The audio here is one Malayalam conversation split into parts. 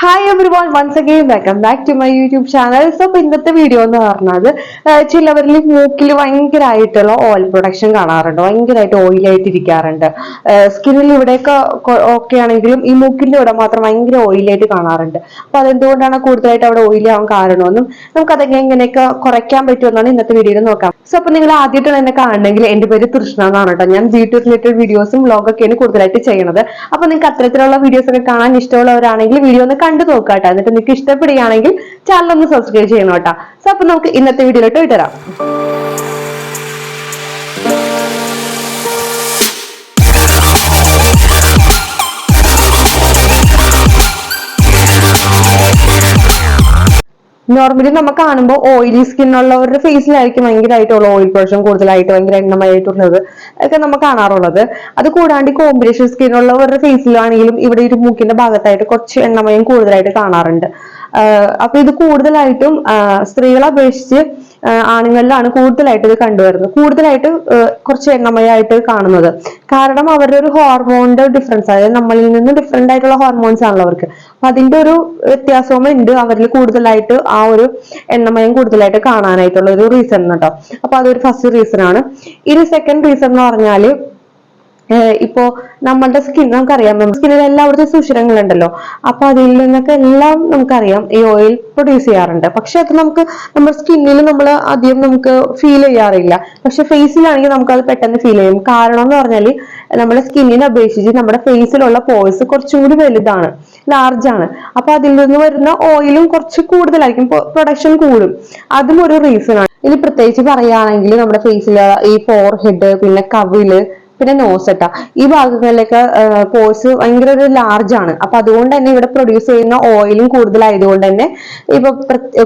Hi every one once again welcome back to my YouTube channel so ഇന്നത്തെ വീഡിയോ എന്ന് പറഞ്ഞത് ചിലവരിൽ മൂക്കിൽ ഭയങ്കരമായിട്ടുള്ള ഓയിൽ പ്രൊഡക്ഷൻ കാണാറുണ്ട്. ഭയങ്കരമായിട്ട് ഓയിലായിട്ട് ഇരിക്കാറുണ്ട്. സ്കിന്നിൽ ഇവിടെയൊക്കെ ഓക്കെ ആണെങ്കിലും ഈ മൂക്കിന്റെ ഇവിടെ മാത്രം ഭയങ്കര ഓയിലായിട്ട് കാണാറുണ്ട്. അപ്പൊ അതെന്തുകൊണ്ടാണ് കൂടുതലായിട്ട് അവിടെ ഓയിൽ ആവാൻ കാരണമെന്നും നമുക്ക് അതൊക്കെ എങ്ങനെയൊക്കെ കുറയ്ക്കാൻ പറ്റുമെന്നാണ് ഇന്നത്തെ വീഡിയോയിൽ നോക്കാം. സോ അപ്പൊ നിങ്ങൾ ആദ്യമായിട്ടാണ് എന്നെ കാണണമെങ്കിൽ എന്റെ പേര് തൃഷ്ണ എന്നാണ് കേട്ടോ. ഞാൻ ജി ടു റിലേറ്റഡ് വീഡിയോസും വ്ളോഗൊക്കെയാണ് കൂടുതലായിട്ട് ചെയ്യണത് അപ്പൊ നിങ്ങൾക്ക് അത്തരത്തിലുള്ള വീഡിയോസ് ഒക്കെ കാണാൻ ഇഷ്ടമുള്ളവരാണെങ്കിൽ വീഡിയോ ഒന്ന് കണ്ടു നോക്കാം കേട്ടോ എന്നിട്ട് നിങ്ങൾക്ക് ഇഷ്ടപ്പെടുകയാണെങ്കിൽ ചാനൽ ഒന്ന് സബ്സ്ക്രൈബ് ചെയ്യണം കേട്ടോ സോ അപ്പൊ നമുക്ക് ഇന്നത്തെ വീഡിയോയിലോട്ട് വിട്ടരാം നോർമലി നമ്മൾ കാണുമ്പോൾ ഓയിലി സ്കിൻ ഉള്ളവരുടെ ഫേസിലായിരിക്കും ഭയങ്കരമായിട്ടുള്ള ഓയിൽ പ്രൊഡക്ഷൻ കൂടുതലായിട്ട് ഭയങ്കര എണ്ണമയായിട്ടുള്ളത് ഒക്കെ നമ്മൾ കാണാറുള്ളത്. അത് കൂടാണ്ട് കോമ്പിനേഷൻ സ്കിൻ ഉള്ളവരുടെ ഫേസിലാണെങ്കിലും ഇവിടെ ഒരു മൂക്കിന്റെ ഭാഗത്തായിട്ട് കുറച്ച് എണ്ണമയം കൂടുതലായിട്ട് കാണാറുണ്ട്. അപ്പൊ ഇത് കൂടുതലായിട്ടും സ്ത്രീകളെ അപേക്ഷിച്ച് ആണുങ്ങളിലാണ് കൂടുതലായിട്ട് ഇത് കണ്ടുവരുന്നത്. കൂടുതലായിട്ട് കുറച്ച് എണ്ണമയായിട്ട് കാണുന്നത്. കാരണം അവരുടെ ഒരു ഹോർമോണിന്റെ ഡിഫറൻസ് അതായത് നമ്മളിൽ നിന്ന് ഡിഫറെന്റ് ആയിട്ടുള്ള ഹോർമോൺസ് ആണല്ലോ അവർക്ക്. അപ്പൊ അതിന്റെ ഒരു വ്യത്യാസവും ഉണ്ട് അവരിൽ കൂടുതലായിട്ട് ആ ഒരു എണ്ണമയം കൂടുതലായിട്ട് കാണാനായിട്ടുള്ള ഒരു റീസൺ കേട്ടോ അപ്പൊ അതൊരു ഫസ്റ്റ് റീസൺ ആണ്. ഇനി സെക്കൻഡ് റീസൺ എന്ന് പറഞ്ഞാൽ ഇപ്പോ നമ്മളുടെ സ്കിൻ നമുക്കറിയാം സ്കിന്നിൽ എല്ലായിടത്തും സുഷിരങ്ങളുണ്ടല്ലോ. അപ്പൊ അതിൽ നിന്നൊക്കെ എല്ലാം നമുക്കറിയാം ഈ ഓയിൽ പ്രൊഡ്യൂസ് ചെയ്യാറുണ്ട്. പക്ഷെ അത് നമുക്ക് നമ്മുടെ സ്കിന്നിൽ നമ്മൾ അധികം നമുക്ക് ഫീൽ ചെയ്യാറില്ല. പക്ഷെ ഫേസിലാണെങ്കിൽ നമുക്ക് അത് പെട്ടെന്ന് ഫീൽ ചെയ്യും. കാരണം എന്ന് പറഞ്ഞാൽ നമ്മുടെ സ്കിന്നിനെ അപേക്ഷിച്ച് നമ്മുടെ ഫേസിലുള്ള പോഴ്സ് കുറച്ചും കൂടി വലുതാണ് ലാർജ് ആണ്. അപ്പൊ അതിൽ നിന്ന് വരുന്ന ഓയിലും കുറച്ച് കൂടുതലായിരിക്കും പ്രൊഡക്ഷൻ കൂടും. അതും ഒരു റീസൺ ആണ്. ഇനി പ്രത്യേകിച്ച് പറയുകയാണെങ്കിൽ നമ്മുടെ ഫേസിൽ ഈ ഫോർഹെഡ് പിന്നെ കവിൾ പിന്നെ നോസട്ട ഈ ഭാഗങ്ങളിലൊക്കെ പോഴ്സ് ഭയങ്കര ഒരു ലാർജ് ആണ്. അപ്പൊ അതുകൊണ്ട് തന്നെ ഇവിടെ പ്രൊഡ്യൂസ് ചെയ്യുന്ന ഓയിലും കൂടുതലായതുകൊണ്ട് തന്നെ ഇപ്പൊ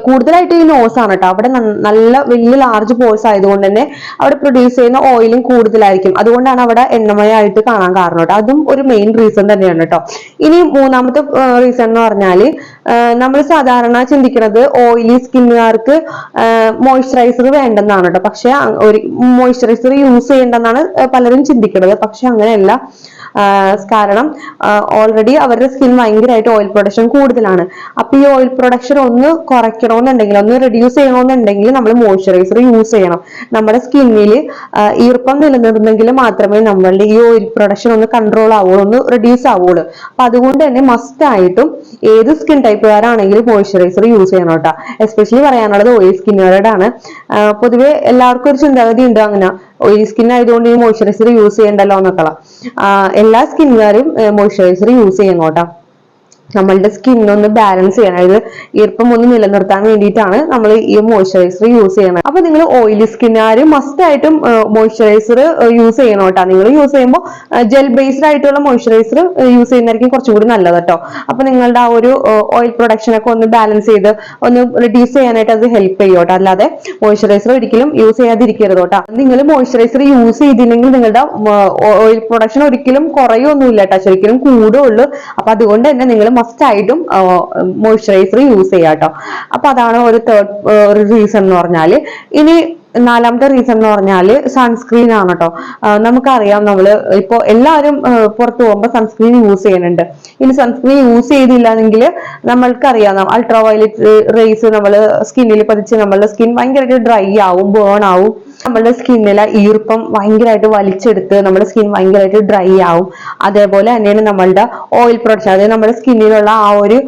കൂടുതലായിട്ട് ഈ നോസ് ആണ് കേട്ടോ അവിടെ നല്ല വലിയ ലാർജ് പോഴ്സ് ആയതുകൊണ്ട് തന്നെ അവിടെ പ്രൊഡ്യൂസ് ചെയ്യുന്ന ഓയിലും കൂടുതലായിരിക്കും. അതുകൊണ്ടാണ് അവിടെ എണ്ണമയായിട്ട് കാണാൻ കാരണം കേട്ടോ അതും ഒരു മെയിൻ റീസൺ തന്നെയാണ് കേട്ടോ ഇനി മൂന്നാമത്തെ റീസൺ എന്ന് പറഞ്ഞാൽ നമ്മൾ സാധാരണ ചിന്തിക്കുന്നത് ഓയിലി സ്കിന്നുകാർക്ക് മോയ്സ്ചറൈസർ വേണ്ടെന്നാണ് കേട്ടോ പക്ഷെ ഒരു മോയ്സ്ചറൈസർ യൂസ് ചെയ്യേണ്ടെന്നാണ് പലരും ചിന്തിക്കുന്നത് പക്ഷെ അങ്ങനെയല്ല. കാരണം ഓൾറെഡി അവരുടെ സ്കിൻ ഭയങ്കരമായിട്ട് ഓയിൽ പ്രൊഡക്ഷൻ കൂടുതലാണ്. അപ്പൊ ഈ ഓയിൽ പ്രൊഡക്ഷൻ ഒന്ന് കുറയ്ക്കണമെന്നുണ്ടെങ്കിൽ ഒന്ന് റെഡ്യൂസ് ചെയ്യണമെന്നുണ്ടെങ്കിൽ നമ്മൾ മോയ്സ്ചറൈസർ യൂസ് ചെയ്യണം. നമ്മുടെ സ്കിന്നിൽ ഈർപ്പം നിലനിർന്നെങ്കിൽ മാത്രമേ നമ്മളുടെ ഈ ഓയിൽ പ്രൊഡക്ഷൻ ഒന്ന് കൺട്രോൾ ആവുള്ളൂ ഒന്ന് റെഡ്യൂസ് ആവുള്ളൂ. അപ്പൊ അതുകൊണ്ട് തന്നെ മസ്റ്റ് ആയിട്ടും ഏത് സ്കിൻ ടൈപ്പുകാരാണെങ്കിലും മോയ്സ്ചറൈസർ യൂസ് ചെയ്യണം കേട്ടോ. എസ്പെഷ്യലി പറയാനുള്ളത് ഓയിൽ സ്കിന്നുകാരോടാണ് പൊതുവെ എല്ലാവർക്കും ഒരു ചിന്താഗതി ഉണ്ട് അങ്ങനെ. ഓയിലി സ്കിൻ ആയതുകൊണ്ട് ഈ മോയ്സ്ചറൈസർ യൂസ് ചെയ്യണ്ടല്ലോ എന്നൊക്കെ എല്ലാ സ്കിന്നുകാരും മോയ്സ്ചറൈസർ യൂസ് ചെയ്യണം കേട്ടോ. നമ്മളുടെ സ്കിൻ ഒന്ന് ബാലൻസ് ചെയ്യണം. അതായത് ഈർപ്പം ഒന്ന് നിലനിർത്താൻ വേണ്ടിയിട്ടാണ് നമ്മൾ ഈ മോയ്സ്ചറൈസർ യൂസ് ചെയ്യണം അപ്പൊ നിങ്ങൾ ഓയിലി സ്കിന്നുകാര് മസ്റ്റ് ആയിട്ടും മോയ്സ്ചറൈസർ യൂസ് ചെയ്യണം കേട്ടോ. നിങ്ങൾ യൂസ് ചെയ്യുമ്പോൾ ജെൽ ബേസ്ഡ് ആയിട്ടുള്ള മോയ്സ്ചറൈസർ യൂസ് ചെയ്യുന്നതായിരിക്കും കുറച്ചും കൂടി നല്ലത് കേട്ടോ. അപ്പൊ നിങ്ങളുടെ ആ ഒരു ഓയിൽ പ്രൊഡക്ഷൻ ഒക്കെ ഒന്ന് ബാലൻസ് ചെയ്ത് ഒന്ന് റിഡ്യൂസ് ചെയ്യാനായിട്ട് അത് ഹെൽപ്പ് ചെയ്യും കേട്ടോ. അല്ലാതെ മോയ്സ്ചറൈസർ ഒരിക്കലും യൂസ് ചെയ്യാതിരിക്കരുത് കേട്ടോ. നിങ്ങൾ മോയ്സ്ചറൈസർ യൂസ് ചെയ്തില്ലെങ്കിൽ നിങ്ങളുടെ ഓയിൽ പ്രൊഡക്ഷൻ ഒരിക്കലും കുറയൊന്നുമില്ല കേട്ടോ. ശരിക്കും കൂടുള്ളൂ. അപ്പൊ അതുകൊണ്ട് തന്നെ നിങ്ങൾ മസ്റ്റ് ആയിട്ടും മോയ്സ്ചറൈസർ യൂസ് ചെയ്യാം കേട്ടോ. അപ്പൊ അതാണ് ഒരു തേർഡ് ഒരു റീസൺ എന്ന് പറഞ്ഞാൽ. ഇനി നാലാമത്തെ റീസൺ എന്ന് പറഞ്ഞാൽ സൺസ്ക്രീൻ ആണ് കേട്ടോ നമുക്കറിയാം നമ്മൾ ഇപ്പോൾ എല്ലാവരും പുറത്തു പോകുമ്പോൾ സൺസ്ക്രീൻ യൂസ് ചെയ്യുന്നുണ്ട്. ഇനി സൺസ്ക്രീൻ യൂസ് ചെയ്തില്ലാന്നെങ്കിൽ നമ്മൾക്കറിയാം അൾട്രാ വയലറ്റ് റേസ് നമ്മൾ സ്കിന്നിൽ പതിച്ച് നമ്മളുടെ സ്കിൻ ഭയങ്കരമായിട്ട് ഡ്രൈ ആവും ബേൺ ആവും. നമ്മളുടെ സ്കിന്നിലെ ഈർപ്പം ഭയങ്കരമായിട്ട് വലിച്ചെടുത്ത് നമ്മുടെ സ്കിൻ ഭയങ്കരമായിട്ട് ഡ്രൈ ആവും. അതേപോലെ തന്നെയാണ് നമ്മളുടെ ഓയിൽ പ്രൊഡക്ഷൻ അതായത് നമ്മുടെ സ്കിന്നിലുള്ള ആ ഒരു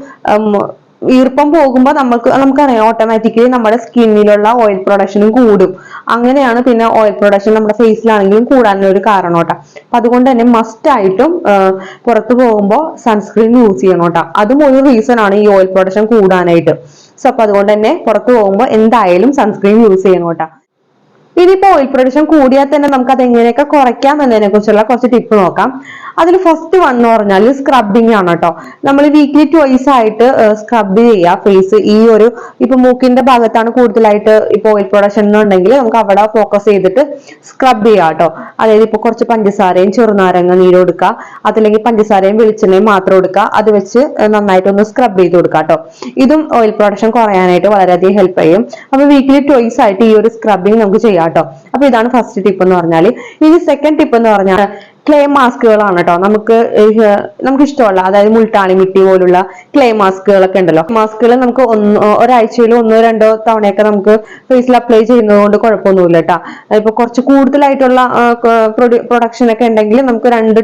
ഈർപ്പം പോകുമ്പോൾ നമുക്ക് നമുക്കറിയാം ഓട്ടോമാറ്റിക്കലി നമ്മുടെ സ്കിന്നിലുള്ള ഓയിൽ പ്രൊഡക്ഷനും കൂടും. അങ്ങനെയാണ് പിന്നെ ഓയിൽ പ്രൊഡക്ഷൻ നമ്മുടെ ഫേസിലാണെങ്കിലും കൂടാനുള്ള ഒരു കാരണം കേട്ടോ. അപ്പൊ അതുകൊണ്ട് തന്നെ മസ്റ്റ് ആയിട്ടും പുറത്ത് പോകുമ്പോൾ സൺസ്ക്രീൻ യൂസ് ചെയ്യണം കേട്ടോ. അതും ഒരു റീസൺ ആണ് ഈ ഓയിൽ പ്രൊഡക്ഷൻ കൂടാനായിട്ട്. സോ അപ്പൊ അതുകൊണ്ട് തന്നെ പുറത്തു പോകുമ്പോൾ എന്തായാലും സൺസ്ക്രീൻ യൂസ് ചെയ്യണം കേട്ടോ. ഇനിയിപ്പോ ഓയിൽ പ്രൊഡക്ഷൻ കൂടിയാൽ തന്നെ നമുക്ക് അത് എങ്ങനെയൊക്കെ കുറയ്ക്കാം എന്നതിനെ കുറിച്ചുള്ള കുറച്ച് ടിപ്പ് നോക്കാം. അതിൽ ഫസ്റ്റ് വൺ എന്ന് പറഞ്ഞാൽ സ്ക്രബിങ് ആണ് കേട്ടോ നമ്മൾ വീക്ക്ലി ട്വൈസ് ആയിട്ട് സ്ക്രബ് ചെയ്യുക ഫേസ് ഈ ഒരു ഇപ്പൊ മൂക്കിന്റെ ഭാഗത്താണ് കൂടുതലായിട്ട് ഇപ്പൊ ഓയിൽ പ്രൊഡക്ഷൻ എന്നുണ്ടെങ്കിൽ നമുക്ക് അവിടെ ഫോക്കസ് ചെയ്തിട്ട് സ്ക്രബ് ചെയ്യുക കേട്ടോ അതായത് ഇപ്പൊ കുറച്ച് പഞ്ചസാരയും ചെറുനാരങ്ങ നീര് കൊടുക്കുക അതല്ലെങ്കിൽ പഞ്ചസാരയും വെളിച്ചെണ്ണയും മാത്രം കൊടുക്കുക അത് വെച്ച് നന്നായിട്ട് ഒന്ന് സ്ക്രബ് ചെയ്ത് കൊടുക്കുക കേട്ടോ ഇതും ഓയിൽ പ്രൊഡക്ഷൻ കുറയാനായിട്ട് വളരെയധികം ഹെൽപ്പ് ചെയ്യും. അപ്പൊ വീക്ക്ലി ട്വൈസ് ആയിട്ട് ഈ ഒരു സ്ക്രബിങ് നമുക്ക് ചെയ്യാം. കേട്ടോ അപ്പൊ ഇതാണ് ഫസ്റ്റ് ടിപ്പ് എന്ന് പറഞ്ഞാൽ ഇനി സെക്കൻഡ് ടിപ്പ് എന്ന് പറഞ്ഞാൽ ക്ലേ മാസ്കുകളാണ് കേട്ടോ നമുക്ക് നമുക്ക് ഇഷ്ടമുള്ള അതായത് മുൾട്ടാണി മിട്ടി പോലുള്ള ക്ലേ മാസ്കുകളൊക്കെ ഉണ്ടല്ലോ. മാസ്കുകൾ നമുക്ക് ഒന്ന് ഒരാഴ്ചയിൽ ഒന്നോ രണ്ടോ തവണയൊക്കെ നമുക്ക് ഫേസിൽ അപ്ലൈ ചെയ്യുന്നത് കൊണ്ട് കുഴപ്പമൊന്നുമില്ല കേട്ടോ ഇപ്പൊ കുറച്ച് കൂടുതലായിട്ടുള്ള പ്രൊഡക്ഷൻ ഒക്കെ ഉണ്ടെങ്കിൽ നമുക്ക് രണ്ട്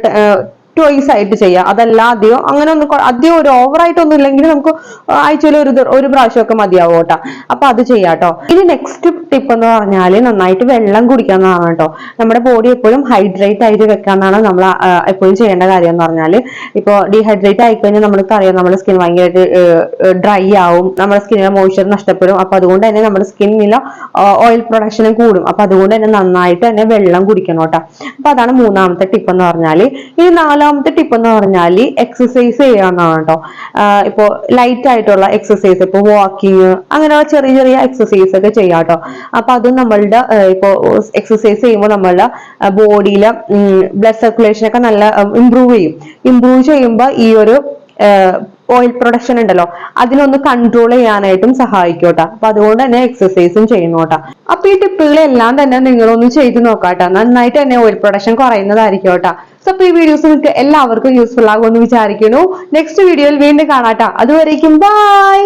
ചോയ്സ് ആയിട്ട് ചെയ്യാം. അതല്ല അധികം അങ്ങനെ ഒന്ന് അധികം ഒരു ഓവർ ആയിട്ടൊന്നും ഇല്ലെങ്കിൽ നമുക്ക് ആഴ്ചയിൽ ഒരു ഒരു പ്രാവശ്യമൊക്കെ മതിയാവും കേട്ടോ അപ്പൊ അത് ചെയ്യാം കേട്ടോ ഇനി നെക്സ്റ്റ് ടിപ്പ് എന്ന് പറഞ്ഞാൽ നന്നായിട്ട് വെള്ളം കുടിക്കാവുന്നതാണ് കേട്ടോ. നമ്മുടെ ബോഡി എപ്പോഴും ഹൈഡ്രേറ്റ് ആയിട്ട് വെക്കാന്നാണ് നമ്മൾ എപ്പോഴും ചെയ്യേണ്ട കാര്യം എന്ന് പറഞ്ഞാൽ ഇപ്പോൾ ഡീഹൈഡ്രേറ്റ് ആയിക്കഴിഞ്ഞാൽ നമ്മൾക്ക് അറിയാം നമ്മുടെ സ്കിൻ ഭയങ്കരമായിട്ട് ഡ്രൈ ആവും. നമ്മുടെ സ്കിന്നിലെ മോയിസ്ചർ നഷ്ടപ്പെടും. അപ്പൊ അതുകൊണ്ട് തന്നെ നമ്മുടെ സ്കിന്നിലെ ഓയിൽ പ്രൊഡക്ഷനും കൂടും. അപ്പൊ അതുകൊണ്ട് തന്നെ നന്നായിട്ട് തന്നെ വെള്ളം കുടിക്കണം കേട്ടോ. അപ്പൊ അതാണ് മൂന്നാമത്തെ ടിപ്പ് എന്ന് പറഞ്ഞാൽ ഇനി നാലാമത്തെ ടിപ്പ് എന്ന് പറഞ്ഞാൽ എക്സസൈസ് ചെയ്യാന്നാണ് കേട്ടോ. ഇപ്പോ ലൈറ്റ് ആയിട്ടുള്ള എക്സസൈസ് ഇപ്പൊ വാക്കിങ് അങ്ങനെയുള്ള ചെറിയ ചെറിയ എക്സസൈസ് ഒക്കെ ചെയ്യാം കേട്ടോ. അപ്പൊ അത് നമ്മളുടെ ഇപ്പോ എക്സസൈസ് ചെയ്യുമ്പോൾ നമ്മളുടെ ബോഡിയിലെ ബ്ലഡ് സർക്കുലേഷൻ ഒക്കെ നല്ല ഇമ്പ്രൂവ് ചെയ്യും. ഇമ്പ്രൂവ് ചെയ്യുമ്പോൾ ഈ ഒരു ഓയിൽ പ്രൊഡക്ഷൻ ഉണ്ടല്ലോ അതിനൊന്ന് കൺട്രോൾ ചെയ്യാനായിട്ടും സഹായിക്കും കേട്ടോ അപ്പൊ അതുകൊണ്ട് തന്നെ എക്സസൈസും ചെയ്യുന്നു കേട്ടോ അപ്പൊ ഈ ടിപ്പുകളെല്ലാം തന്നെ നിങ്ങളൊന്ന് ചെയ്ത് നോക്കാട്ടോ. നന്നായിട്ട് തന്നെ ഓയിൽ പ്രൊഡക്ഷൻ കുറയുന്നതായിരിക്കും കേട്ടോ സോ അപ്പൊ ഈ വീഡിയോസ് നിങ്ങൾക്ക് എല്ലാവർക്കും യൂസ്ഫുൾ ആകുമെന്ന് വിചാരിക്കുന്നു. നെക്സ്റ്റ് വീഡിയോയിൽ വീണ്ടും കാണാട്ടോ. അതുവരേക്കും ബൈ